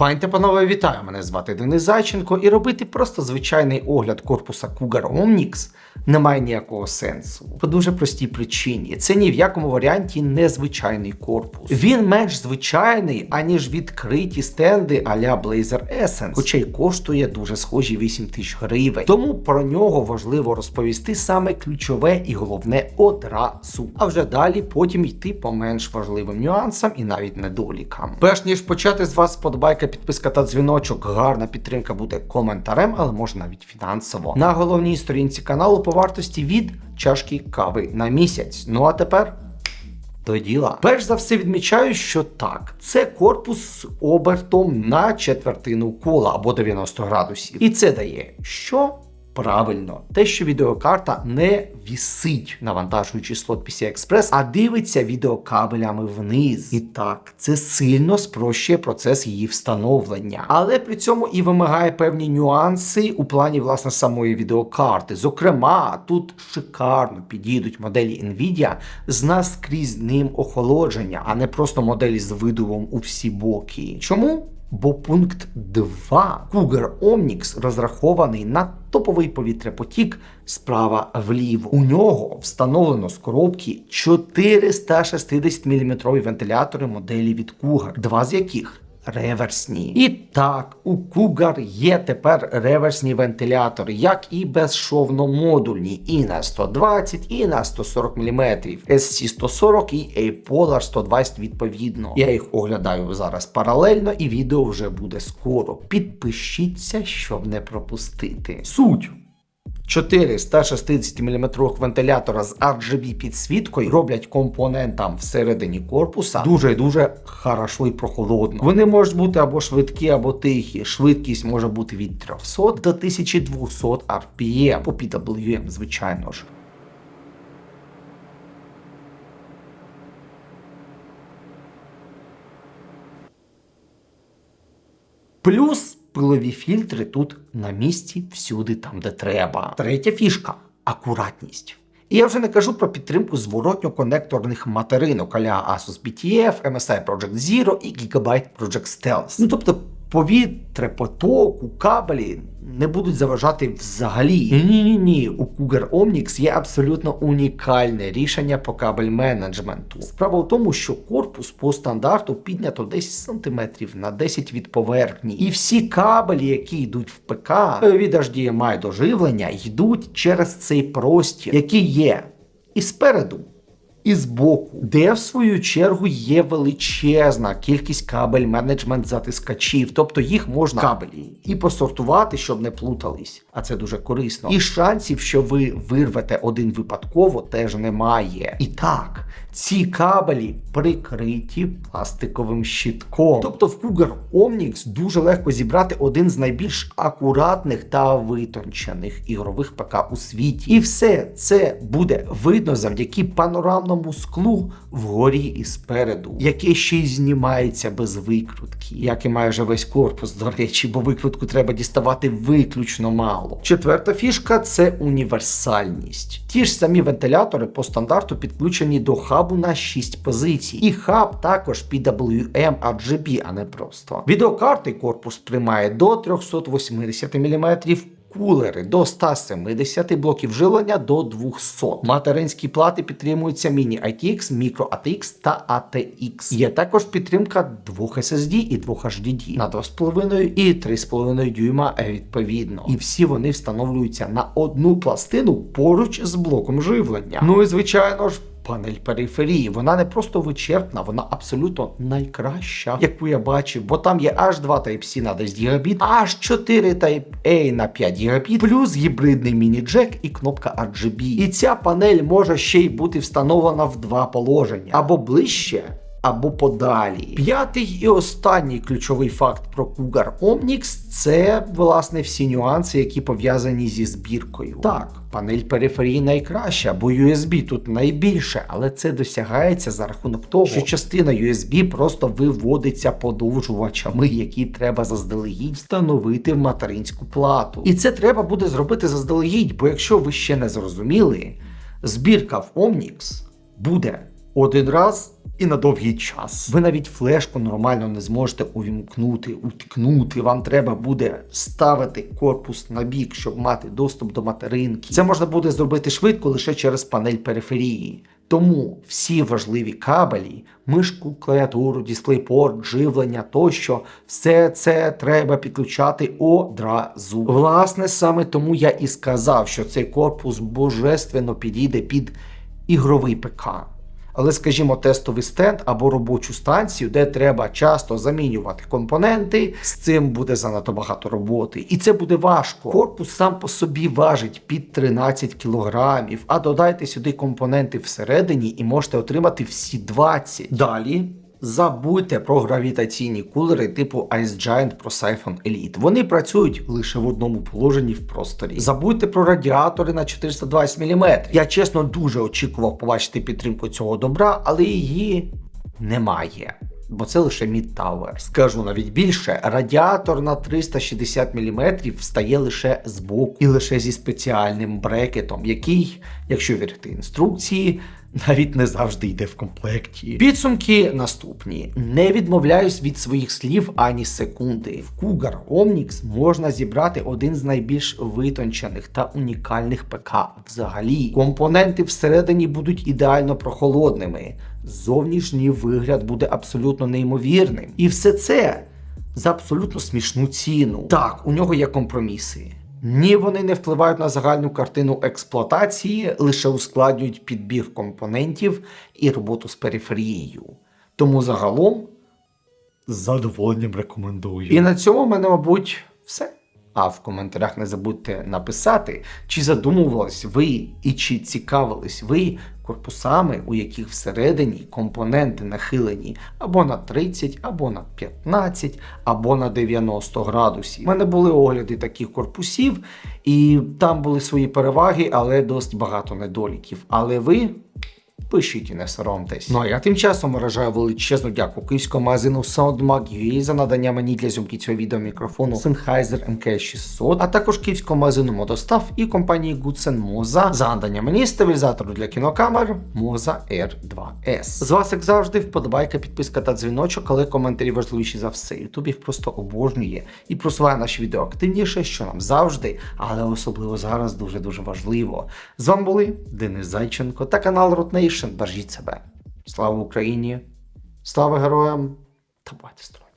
Пані та панове, вітаю! Мене звати Денис Зайченко, і робити просто звичайний огляд корпуса Cougar Omnix немає ніякого сенсу. По дуже простій причині. Це ні в якому варіанті не звичайний корпус. Він менш звичайний, аніж відкриті стенди а-ля Blazer Essence, хоча й коштує дуже схожі 8 тисяч гривень. Тому про нього важливо розповісти саме ключове і головне одразу. А вже далі потім йти по менш важливим нюансам і навіть недолікам. Перш ніж почати з вас подобайка, підписка та дзвіночок, гарна підтримка буде коментарем, але можна навіть фінансово. На головній сторінці каналу по вартості від чашки кави на місяць. Ну а тепер. До діла. Перш за все відмічаю, що так, це корпус з обертом на четвертину кола або 90 градусів. І це дає що? Правильно, те, що відеокарта не вісить, навантажуючи слот PCI Express, а дивиться відеокабелями вниз. І так, це сильно спрощує процес її встановлення, але при цьому і вимагає певні нюанси у плані власне самої відеокарти. Зокрема, тут шикарно підійдуть моделі Nvidia з наскрізним охолодження, а не просто моделі з видувом у всі боки. Чому? Бо пункт 2 Cougar Omnix розрахований на топовий повітряпотік справа вліво. У нього встановлено з коробки 460 мм вентилятори моделі від Cougar, два з яких реверсні. І так, у Cougar є тепер реверсні вентилятори, як і безшовно-модульні, і на 120, і на 140 мм, SC140 і A-Polar 120 відповідно. Я їх оглядаю зараз паралельно, і відео вже буде скоро. Підпишіться, щоб не пропустити. Суть. 4 160 мм вентилятора з RGB підсвіткою роблять компонентам всередині корпуса дуже дуже хорошо і прохолодно. Вони можуть бути або швидкі, або тихі. Швидкість може бути від 300 до 1200 RPM по PWM, звичайно ж. Плюс пилові фільтри тут на місці всюди там, де треба. Третя фішка акуратність. І я вже не кажу про підтримку зворотньо-конекторних материнок аля Asus BTF, MSI Project Zero і Gigabyte Project Stealth. Ну тобто повітря, потоку, кабелі не будуть заважати взагалі. Ні, ні, ні. У Cougar Omnix є абсолютно унікальне рішення по кабель менеджменту. Справа в тому, що корпус по стандарту піднято 10 см на 10 від поверхні. І всі кабелі, які йдуть в ПК від HDMI до живлення, йдуть через цей простір, який є і спереду і збоку, де в свою чергу є величезна кількість кабель менеджмент затискачів, тобто їх можна кабелі і посортувати, щоб не плутались. А це дуже корисно. І шансів, що ви вирвете один випадково, теж немає. І так, ці кабелі прикриті пластиковим щитком. Тобто в Cougar Omnix дуже легко зібрати один з найбільш акуратних та витончених ігрових ПК у світі. І все це буде видно завдяки панорамному склу вгорі і спереду, яке ще й знімається без викрутки, як і майже весь корпус, до речі, бо викрутку треба діставати виключно мало. Четверта фішка це універсальність. Ті ж самі вентилятори по стандарту підключені до хабу на 6 позицій. І хаб також PWM RGB, а не просто. Відеокарти корпус приймає до 380 мм кулери до 170 блоків живлення до 200. Материнські плати підтримуються міні ITX, Micro ATX та ATX. Є також підтримка двох SSD і двох HDD на 2,5 і 3,5 дюйма відповідно. І всі вони встановлюються на одну пластину поруч з блоком живлення. Ну і звичайно ж. Панель периферії, вона не просто вичерпна, вона абсолютно найкраща, яку я бачив, бо там є аж 2 Type-C на 10 Гбіт, аж 4 Type-A на 5 Гбіт, плюс гібридний міні-джек і кнопка RGB. І ця панель може ще й бути встановлена в два положення. Або ближче або подалі. П'ятий і останній ключовий факт про Cougar Omnix це власне всі нюанси, які пов'язані зі збіркою. Так, панель периферії найкраща, бо USB тут найбільше, але це досягається за рахунок того, що частина USB просто виводиться подовжувачами, які треба заздалегідь встановити в материнську плату. І це треба буде зробити заздалегідь, бо якщо ви ще не зрозуміли, збірка в Omnix буде один раз і на довгий час. Ви навіть флешку нормально не зможете увімкнути, уткнути. Вам треба буде ставити корпус на бік, щоб мати доступ до материнки. Це можна буде зробити швидко лише через панель периферії. Тому всі важливі кабелі, мишку, клавіатуру, дисплейпорт, живлення тощо, все це треба підключати одразу. Власне, саме тому я і сказав, що цей корпус божественно підійде під ігровий ПК. Але, скажімо, тестовий стенд або робочу станцію, де треба часто замінювати компоненти, з цим буде занадто багато роботи. І це буде важко. Корпус сам по собі важить під 13 кілограмів, а додайте сюди компоненти всередині і можете отримати всі 20. Далі. Забудьте про гравітаційні кулери типу Ice Giant Pro Siphon Elite. Вони працюють лише в одному положенні в просторі. Забудьте про радіатори на 420 мм. Я чесно дуже очікував побачити підтримку цього добра, але її немає. Бо це лише Tower. Скажу навіть більше, радіатор на 360 мм встає лише збоку і лише зі спеціальним брекетом, який, якщо вірити інструкції, навіть не завжди йде в комплекті. Підсумки наступні: не відмовляюсь від своїх слів ані секунди. В Cougar Omnix можна зібрати один з найбільш витончених та унікальних ПК взагалі. Компоненти всередині будуть ідеально прохолодними. Зовнішній вигляд буде абсолютно неймовірним. І все це за абсолютно смішну ціну. Так, у нього є компроміси. Ні, вони не впливають на загальну картину експлуатації, лише ускладнюють підбір компонентів і роботу з периферією. Тому загалом з задоволенням рекомендую. І на цьому в мене, мабуть, все. А в коментарях не забудьте написати, чи задумувались ви і чи цікавились ви корпусами, у яких всередині компоненти нахилені або на 30, або на 15, або на 90 градусів. У мене були огляди таких корпусів, і там були свої переваги, але досить багато недоліків. Але ви Пишіть і не соромтесь. Ну а я тим часом виражаю величезну дяку київському магазину SoundMag.ua за надання мені для зйомки цього відео мікрофону Sennheiser MK600, а також київському магазину Модостав і компанії Goodsen Moza за надання мені стабілізатору для кінокамер Moza R2S. З вас, як завжди, вподобайка, підписка та дзвіночок, але коментарі важливіші за все. Ютуб їх просто обожнює і просуває наші відео активніше, що нам завжди, але особливо зараз дуже дуже важливо. З вами були Денис Зайченко та канал Root Nation. Бережіть себе. Слава Україні! Слава героям та здорові!